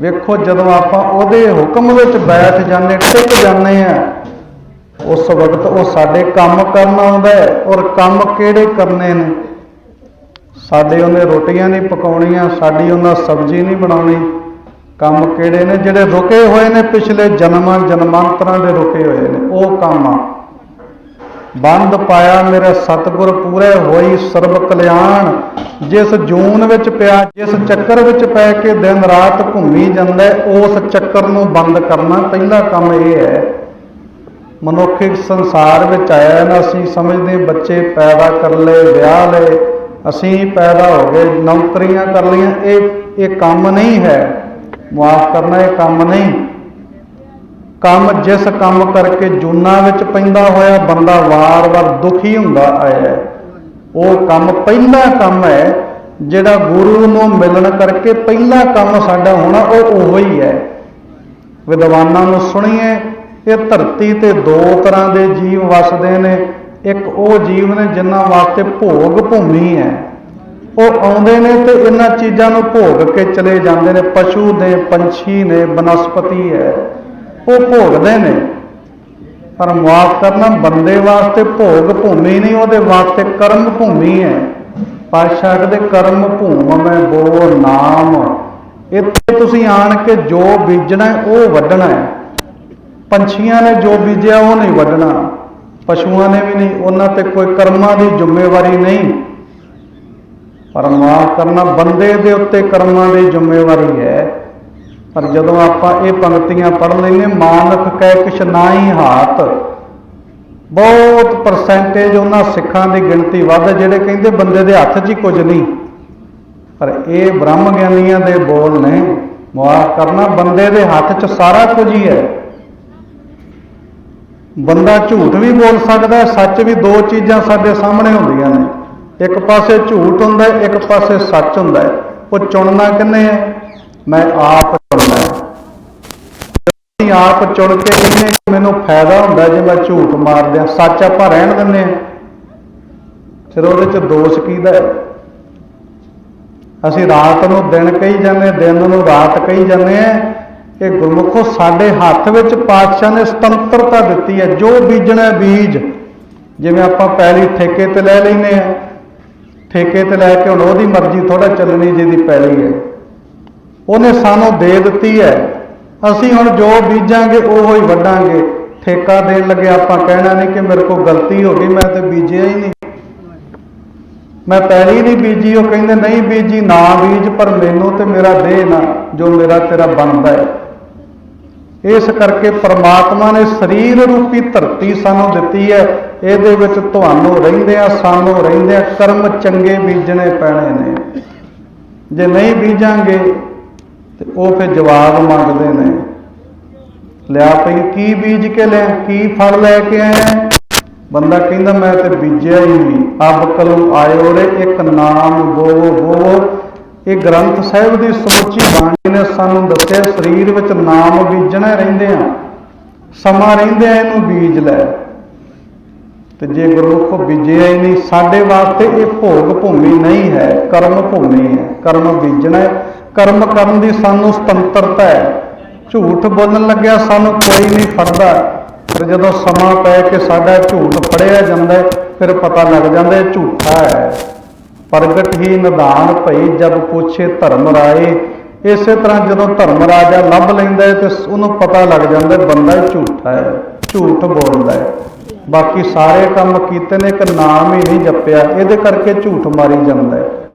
ਵੇਖੋ ਜਦੋਂ ਆਪਾਂ ਉਹਦੇ ਹੁਕਮ ਵਿੱਚ ਬੈਠ ਜਾਂਦੇ, ਟਿਕ ਜਾਂਦੇ ਆ ਉਸ ਵਕਤ ਉਹ ਸਾਡੇ ਕੰਮ ਕਰਨ ਆਉਂਦਾ ਹੈ ਔਰ ਕੰਮ ਕਿਹੜੇ ਕਰਨੇ ਨੇ? ਸਾਡੇ ਉਹਨੇ ਰੋਟੀਆਂ ਨਹੀਂ ਪਕਾਉਣੀਆਂ, ਸਾਡੀ ਉਹਨਾਂ ਸਬਜ਼ੀ ਨਹੀਂ ਬਣਾਉਣੀ। ਕੰਮ ਕਿਹੜੇ ਨੇ? ਜਿਹੜੇ ਰੁਕੇ ਹੋਏ ਨੇ ਪਿਛਲੇ ਜਨਮਾਂ ਜਨਮਾਂਤਰਾਂ ਦੇ ਰੁਕੇ ਹੋਏ ਨੇ, ਉਹ ਕੰਮ ਆ। ਬੰਦ ਪਾਇਆ ਮੇਰੇ ਸਤਿਗੁਰ ਪੂਰੇ ਹੋਈ ਸਰਬ ਕਲਿਆਣ। ਜਿਸ ਜੂਨ ਵਿੱਚ ਪਿਆ, ਜਿਸ ਚੱਕਰ ਵਿੱਚ ਪੈ ਕੇ ਦਿਨ ਰਾਤ ਘੁੰਮੀ ਜਾਂਦਾ, ਉਸ ਚੱਕਰ ਨੂੰ ਬੰਦ ਕਰਨਾ ਪਹਿਲਾ ਕੰਮ ਇਹ ਹੈ। ਮਨੁੱਖਿਕ ਸੰਸਾਰ ਵਿੱਚ ਆਇਆ ਨਾ, ਅਸੀਂ ਸਮਝਦੇ ਬੱਚੇ ਪੈਦਾ ਕਰ ਲਏ, ਵਿਆਹ ਲਏ, ਅਸੀਂ ਪੈਦਾ ਹੋ ਗਏ, ਨੌਕਰੀਆਂ ਕਰ ਲਈਆਂ, ਇਹ ਇਹ ਕੰਮ ਨਹੀਂ ਹੈ। ਮਾਫ ਕਰਨਾ, ਇਹ ਕੰਮ ਨਹੀਂ। ਕੰਮ ਜਿਸ ਕੰਮ ਕਰਕੇ ਜੂਨਾ ਵਿੱਚ ਪੈਂਦਾ ਹੋਇਆ ਬੰਦਾ ਵਾਰ-ਵਾਰ ਦੁਖੀ ਹੁੰਦਾ ਆਇਆ ਉਹ ਕੰਮ ਪਹਿਲਾ ਕੰਮ ਹੈ, ਜਿਹੜਾ ਗੁਰੂ ਨੂੰ ਮਿਲਣ ਕਰਕੇ ਪਹਿਲਾ ਕੰਮ ਸਾਡਾ ਹੋਣਾ, ਉਹ ਉਹੋ ਹੀ ਹੈ। ਵਿਦਵਾਨਾਂ ਨੂੰ ਸੁਣੀਏ, ਇਹ ਧਰਤੀ ਤੇ ਦੋ ਤਰ੍ਹਾਂ ਦੇ ਜੀਵ ਵਸਦੇ ਨੇ। ਇੱਕ ਉਹ ਜੀਵ ਨੇ ਜਿਨ੍ਹਾਂ ਵਾਸਤੇ ਭੋਗ ਭੂਮੀ ਹੈ। ਉਹ ਆਉਂਦੇ ਨੇ ਤੇ ਇਹਨਾਂ ਚੀਜ਼ਾਂ ਨੂੰ ਭੋਗ ਕੇ ਚਲੇ ਜਾਂਦੇ ਨੇ। ਪਸ਼ੂ ਨੇ, ਪੰਛੀ ਨੇ, ਬਨਸਪਤੀ ਹੈ। ਉਹ ਭੋਗਦੇ ਨੇ। ਪਰ ਮਾਫ ਕਰਨਾ ਬੰਦੇ ਵਾਸਤੇ ਭੋਗ ਭੂਮੀ ਨਹੀਂ, ਉਹਦੇ ਵਾਸਤੇ ਕਰਮ ਭੂਮੀ ਹੈ। ਪਾਤਸ਼ਾਹ ਦੇ ਕਰਮ ਭੂਮ ਮੈਂ ਬੋ ਨਾਮ। ਇੱਥੇ ਤੁਸੀਂ ਆਣ ਕੇ ਜੋ ਬੀਜਣਾ ਉਹ ਵੱਢਣਾ ਹੈ। ਪੰਛੀਆਂ ਨੇ ਜੋ ਬੀਜਿਆ, ਉਹ ਨਹੀਂ ਵੱਢਣਾ। ਪਸ਼ੂਆਂ ਨੇ ਵੀ ਨਹੀਂ, ਉਹਨਾਂ ਤੇ ਕੋਈ ਕਰਮਾਂ ਦੀ ਜ਼ਿੰਮੇਵਾਰੀ ਨਹੀਂ। ਪਰ ਮਾਫ ਕਰਨਾ ਬੰਦੇ ਦੇ ਉੱਤੇ ਕਰਮਾਂ ਦੀ ਜ਼ਿੰਮੇਵਾਰੀ ਹੈ। ਪਰ ਜਦੋਂ ਆਪਾਂ ਇਹ ਪੰਕਤੀਆਂ ਪੜ੍ਹ ਲੈਨੇ ਮਾਨਕ ਕਹਿ ਕਿਛ ਨਾਹੀ ਹਾਤ ਬਹੁਤ ਪਰਸੈਂਟੇਜ ਉਹਨਾਂ ਸਿੱਖਾਂ ਦੀ ਗਿਣਤੀ ਵੱਧ, ਜਿਹੜੇ ਕਹਿੰਦੇ ਬੰਦੇ ਦੇ ਹੱਥ 'ਚ ਹੀ ਕੁਝ ਨਹੀਂ। ਪਰ ਇਹ ਬ੍ਰਹਮ ਗਿਆਨੀਆਂ ਦੇ ਬੋਲ ਨੇ ਮਾਫ ਕਰਨਾ, ਬੰਦੇ ਦੇ ਹੱਥ 'ਚ ਸਾਰਾ ਕੁਝ ਹੀ ਹੈ। ਬੰਦਾ ਝੂਠ ਵੀ ਬੋਲ ਸਕਦਾ, ਸੱਚ ਵੀ ਦੋ ਚੀਜ਼ਾਂ ਸਾਡੇ ਸਾਹਮਣੇ ਹੁੰਦੀਆਂ ਨੇ। ਇੱਕ ਪਾਸੇ ਝੂਠ ਹੁੰਦਾ, ਇੱਕ ਪਾਸੇ ਸੱਚ ਹੁੰਦਾ ਉਹ ਚੁਣਨਾ ਕਿੰਨੇ ਹੈ? ਮੈਂ ਆਪ ਅਸੀਂ ਆਪ ਚੁਣ ਕੇ ਕਹਿੰਦੇ ਮੈਨੂੰ ਫਾਇਦਾ ਹੁੰਦਾ ਜੇ ਮੈਂ ਝੂਠ ਮਾਰ ਦਿਆਂ। ਸੱਚ ਆਪਾਂ ਰਹਿਣ ਦਿੰਦੇ ਹਾਂ। ਫਿਰ ਉਹਦੇ ਚ ਦੋਸ਼ ਕਿਹਦਾ ਹੈ? ਅਸੀਂ ਰਾਤ ਨੂੰ ਦਿਨ ਕਹੀ ਜਾਂਦੇ, ਦਿਨ ਨੂੰ ਰਾਤ ਕਹੀ ਜਾਂਦੇ ਆ ਇਹ ਗੁਰਮੁਖੋ ਸਾਡੇ ਹੱਥ ਵਿੱਚ ਪਾਤਸ਼ਾਹ ਨੇ ਸੁਤੰਤਰਤਾ ਦਿੱਤੀ ਹੈ। ਜੋ ਬੀਜਣਾ ਬੀਜ। ਜਿਵੇਂ ਆਪਾਂ ਪੈਲੀ ਠੇਕੇ ਤੇ ਲੈ ਲੈਨੇ ਆ ਠੇਕੇ ਤੇ ਲੈ ਕੇ ਹੁਣ ਉਹਦੀ ਮਰਜ਼ੀ ਥੋੜਾ ਚੱਲਣੀ ਜਿਹਦੀ ਪੈਲੀ ਹੈ। ਉਹਨੇ ਸਾਨੂੰ ਦੇ ਦਿੱਤੀ ਹੈ। ਅਸੀਂ ਹੁਣ ਜੋ ਬੀਜਾਂਗੇ, ਉਹੋ ਹੀ ਵੱਢਾਂਗੇ। ਠੇਕਾ ਦੇਣ ਲੱਗੇ ਆਪਾਂ ਕਹਿਣਾ ਨਹੀਂ ਕਿ ਮੇਰੇ ਕੋਲ ਗਲਤੀ ਹੋ ਗਈ, ਮੈਂ ਤੇ ਬੀਜਿਆ ਹੀ ਨਹੀਂ। ਮੈਂ ਪਹਿਲੀ ਨਹੀਂ ਬੀਜੀ, ਉਹ ਕਹਿੰਦੇ ਨਹੀਂ ਬੀਜੀ, ਨਾ ਬੀਜ, ਪਰ ਮੈਨੂੰ ਤੇ ਮੇਰਾ ਦੇਹ ਨਾ, ਜੋ ਮੇਰਾ ਤੇਰਾ ਬਣਦਾ ਹੈ। ਇਸ ਕਰਕੇ ਪਰਮਾਤਮਾ ਨੇ ਸਰੀਰ ਰੂਪੀ ਧਰਤੀ ਸਾਨੂੰ ਦਿੱਤੀ ਹੈ। ਇਹਦੇ ਵਿੱਚ ਤੁਹਾਨੂੰ ਰਹਿੰਦੇ ਆ ਸਾਨੂੰ ਰਹਿੰਦੇ ਆ ਕਰਮ ਚੰਗੇ ਬੀਜਣੇ ਪੈਣੇ ਨੇ। ਜੇ ਨਹੀਂ ਬੀਜਾਂਗੇ ਤੇ ਉਹ ਫਿਰ ਜਵਾਬ ਮੰਗਦੇ ਨੇ, ਲਿਆ ਪਈ ਕੀ ਬੀਜ ਕੇ ਲਿਆ, ਕੀ ਫਲ ਲੈ ਕੇ ਆਇਆ? ਬੰਦਾ ਕਹਿੰਦਾ, ਮੈਂ ਤੇ ਬੀਜਿਆ ਹੀ ਨਹੀਂ। ਅਬ ਕਲੂ ਆਇਓ ਰੇ ਇੱਕ ਨਾਮ ਦੋ ਬੋਵੋ ਇਹ ਗ੍ਰੰਥ ਸਾਹਿਬ ਦੀ ਸਮੁੱਚੀ ਬਾਣੀ ਨੇ ਸਾਨੂੰ ਦੱਸਿਆ, ਸਰੀਰ ਵਿੱਚ ਨਾਮ ਬੀਜਣਾ ਰਹਿੰਦੇ ਆ। ਸਮਾਂ ਰਹਿੰਦੇ ਆ ਇਹਨੂੰ ਬੀਜ ਲੈ। ਤੇ ਜੇ ਗੁਰਮੁਖ ਬੀਜਿਆ ਹੀ ਨਹੀਂ, ਸਾਡੇ ਵਾਸਤੇ ਇਹ ਭੋਗ ਭੂਮੀ ਨਹੀਂ ਹੈ ਕਰਮ ਭੂਮੀ ਹੈ। ਕਰਮ ਬੀਜਣਾ ਹੈ ਕਰਮ ਕਰਨ ਦੀ ਸਾਨੂੰ ਸੁਤੰਤਰਤਾ ਹੈ। ਝੂਠ ਬੋਲਣ ਲੱਗਿਆ ਸਾਨੂੰ ਕੋਈ ਨਹੀਂ ਫੜਦਾ। ਫਿਰ ਜਦੋਂ ਸਮਾਂ ਪੈ ਕੇ ਸਾਡਾ ਝੂਠ ਫੜਿਆ ਜਾਂਦਾ ਫਿਰ ਪਤਾ ਲੱਗ ਜਾਂਦਾ ਝੂਠਾ ਹੈ। ਪ੍ਰਗਟ ਹੀ ਨਿਧਾਨ ਭਈ ਜਬ ਪੁੱਛੇ ਧਰਮ ਰਾਏ। ਇਸੇ ਤਰ੍ਹਾਂ ਜਦੋਂ ਧਰਮ ਰਾਜਾ ਲੱਭ ਲੈਂਦਾ ਤੇ ਉਹਨੂੰ ਪਤਾ ਲੱਗ ਜਾਂਦਾ ਬੰਦਾ ਝੂਠਾ ਹੈ, ਝੂਠ ਬੋਲਦਾ ਹੈ। ਬਾਕੀ ਸਾਰੇ ਕੰਮ ਕੀਤੇ ਨੇ, ਇੱਕ ਨਾਮ ਹੀ ਨਹੀਂ ਜਪਿਆ। ਇਹਦੇ ਕਰਕੇ ਝੂਠ ਮਾਰੀ ਜਾਂਦਾ ਹੈ।